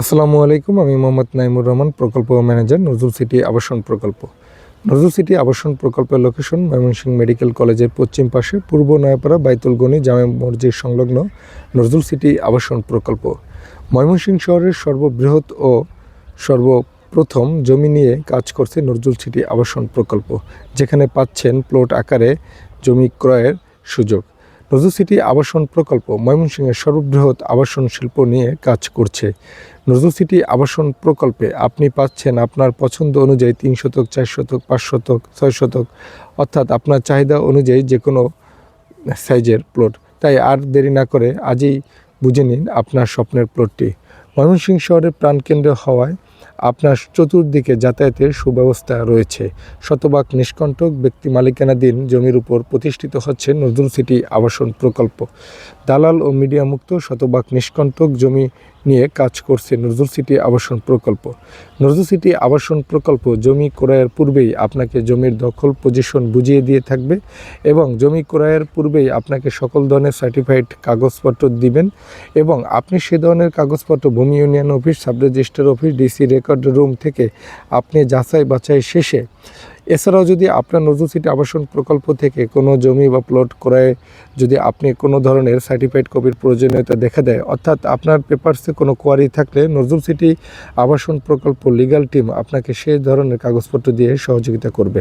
আসসালামু আলাইকুম, আমি মোহাম্মদ নাইমুর রহমান, প্রকল্প ম্যানেজার, নজরুল সিটি আবাসন প্রকল্প। নজরুল সিটি আবাসন প্রকল্পের লোকেশন ময়মনসিংহ মেডিকেল কলেজের পশ্চিম পাশে, পূর্ব নয়াপাড়া বাইতুল গনি জামে মসজিদ সংলগ্ন নজরুল সিটি আবাসন প্রকল্প। ময়মনসিংহ শহরের সর্ববৃহৎ ও সর্বপ্রথম জমি নিয়ে কাজ করছে নজরুল সিটি আবাসন প্রকল্প, যেখানে পাচ্ছেন প্লট আকারে জমি ক্রয়ের সুযোগ। নজরুল সিটি আবাসন প্রকল্প ময়মনসিংহের সর্ববৃহৎ আবাসন শিল্প নিয়ে কাজ করছে। নজরুল সিটি আবাসন প্রকল্পে আপনি পাচ্ছেন আপনার পছন্দ অনুযায়ী তিন শতক, চার শতক, পাঁচ শতক, ছয় শতক, অর্থাৎ আপনার চাহিদা অনুযায়ী যে কোনো সাইজের প্লট। তাই আর দেরি না করে আজই বুঝে নিন আপনার স্বপ্নের প্লটটি। ময়মনসিংহ শহরের প্রাণকেন্দ্র হওয়ায় আপনার চতুর্দিকে যাতায়াতের সুব্যবস্থা রয়েছে। শতভাগ নিষ্কণ্টক ব্যক্তি মালিকানাধীন জমির উপর প্রতিষ্ঠিত হচ্ছে নজরুল সিটি আবাসন প্রকল্প। দালাল ও মিডিয়া মুক্ত শতভাগ নিষ্কণ্টক জমি নিয়ে কাজ করছে নজরুল সিটি আবাসন প্রকল্প। নজরুল সিটি আবাসন প্রকল্প জমি ক্রয়ের পূর্বেই আপনাকে জমির দখল পজিশন বুঝিয়ে দিয়ে থাকবে এবং জমি ক্রয়ের পূর্বেই আপনাকে সকল ধরনের সার্টিফাইড কাগজপত্র দিবেন এবং আপনি সে ধরনের কাগজপত্র ভূমি union office sub register office, DC record room থেকে আপনি যাচাই বাছাই শেষে, এছাড়াও যদি আপনার নজরুল সিটি আবাসন প্রকল্প থেকে কোনো জমি বা প্লট করায় যদি আপনি কোনো ধরনের সার্টিফাইড কপির প্রয়োজনীয়তা দেখা দেয়, অর্থাৎ আপনার পেপারসে কোনো কোয়ারি থাকলে নজরুল সিটি আবাসন প্রকল্প লিগাল টিম আপনাকে সেই ধরনের কাগজপত্র দিয়ে সহযোগিতা করবে।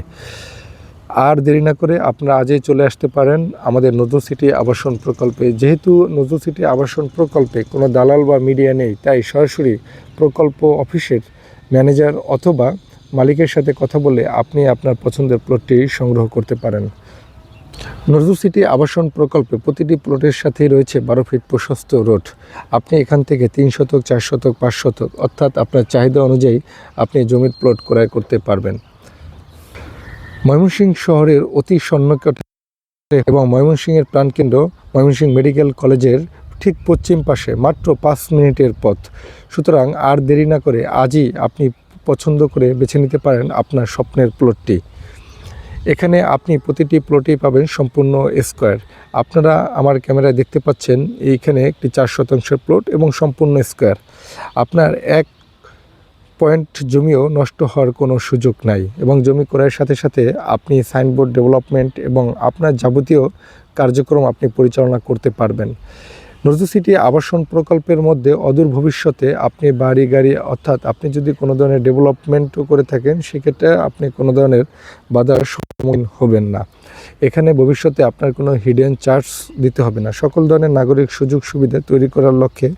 আর দেরি না করে আপনারা আজই চলে আসতে পারেন আমাদের নজরুল সিটি আবাসন প্রকল্পে। যেহেতু নজরুল সিটি আবাসন প্রকল্পে কোনো দালাল বা মিডিয়া নেই, তাই সরাসরি প্রকল্প অফিসের ম্যানেজার অথবা মালিকের সাথে কথা বলে আপনি আপনার পছন্দের প্লটটি সংগ্রহ করতে পারেন। নজরুল সিটি আবাসন প্রকল্পে প্রতিটি প্লটের সাথেই রয়েছে বারো ফিট প্রশস্ত রোড। আপনি এখান থেকে তিন শতক, চার শতক, পাঁচ শতক অর্থাৎ আপনার চাহিদা অনুযায়ী আপনি জমির প্লট ক্রয় করতে পারবেন। ময়মনসিংহ শহরের অতি সন্নিকটে এবং ময়মনসিংহের প্রাণকেন্দ্র ময়মনসিংহ মেডিকেল কলেজের ঠিক পশ্চিম পাশে, মাত্র পাঁচ মিনিটের পথ। সুতরাং আর দেরি না করে আজই আপনি পছন্দ করে বেছে নিতে পারেন আপনার স্বপ্নের প্লটটি। এখানে আপনি প্রতিটি প্লটেই পাবেন সম্পূর্ণ স্কোয়ার। আপনারা আমার ক্যামেরায় দেখতে পাচ্ছেন এইখানে একটি চার শতাংশের প্লট এবং সম্পূর্ণ স্কোয়ার। আপনার এক পয়েন্ট জমিও নষ্ট হওয়ার কোনো সুযোগ নাই এবং জমি ক্রয়ের সাথে সাথে আপনি সাইনবোর্ড ডেভেলপমেন্ট এবং আপনার যাবতীয় কার্যক্রম আপনি পরিচালনা করতে পারবেন। নজরুল সিটি আবাসন প্রকল্পের মধ্যে অদূর ভবিষ্যতে আপনি বাড়ি, গাড়ি অর্থাৎ আপনি যদি কোনো ধরনের ডেভেলপমেন্টও করে থাকেন, সেক্ষেত্রে আপনি কোনো ধরনের বাধার সম্মুখীন হবেন না। এখানে ভবিষ্যতে আপনার কোনো হিডেন চার্জ দিতে হবে না। সকল ধরনের নাগরিক সুযোগ সুবিধা তৈরি করার লক্ষ্যে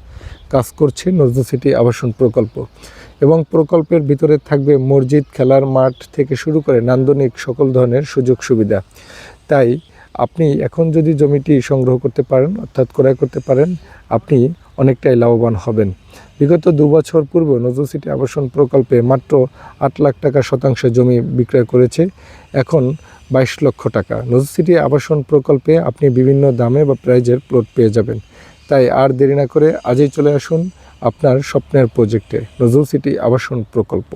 কাজ করছে নজরুল সিটি আবাসন প্রকল্প। এবং প্রকল্পের ভিতরে থাকবে মসজিদ, খেলার মাঠ থেকে শুরু করে নান্দনিক সকল ধরনের সুযোগ সুবিধা। তাই আপনি এখন যদি জমিটি সংগ্রহ করতে পারেন, অর্থাৎ ক্রয় করতে পারেন, আপনি অনেকটাই লাভবান হবেন। বিগত দু বছর পূর্বে নজরুল সিটি আবাসন প্রকল্পে মাত্র আট লাখ টাকা শতাংশ জমি বিক্রয় করেছে, এখন বাইশ লক্ষ টাকা। নজরুল সিটি আবাসন প্রকল্পে আপনি বিভিন্ন দামে বা প্রাইজের প্লট পেয়ে যাবেন। তাই আর দেরি না করে আজই চলে আসুন আপনার স্বপ্নের প্রজেক্টে নজরুল সিটি আবাসন প্রকল্প।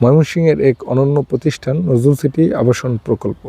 ময়মনসিংহের এক অনন্য প্রতিষ্ঠান নজরুল সিটি আবাসন প্রকল্প।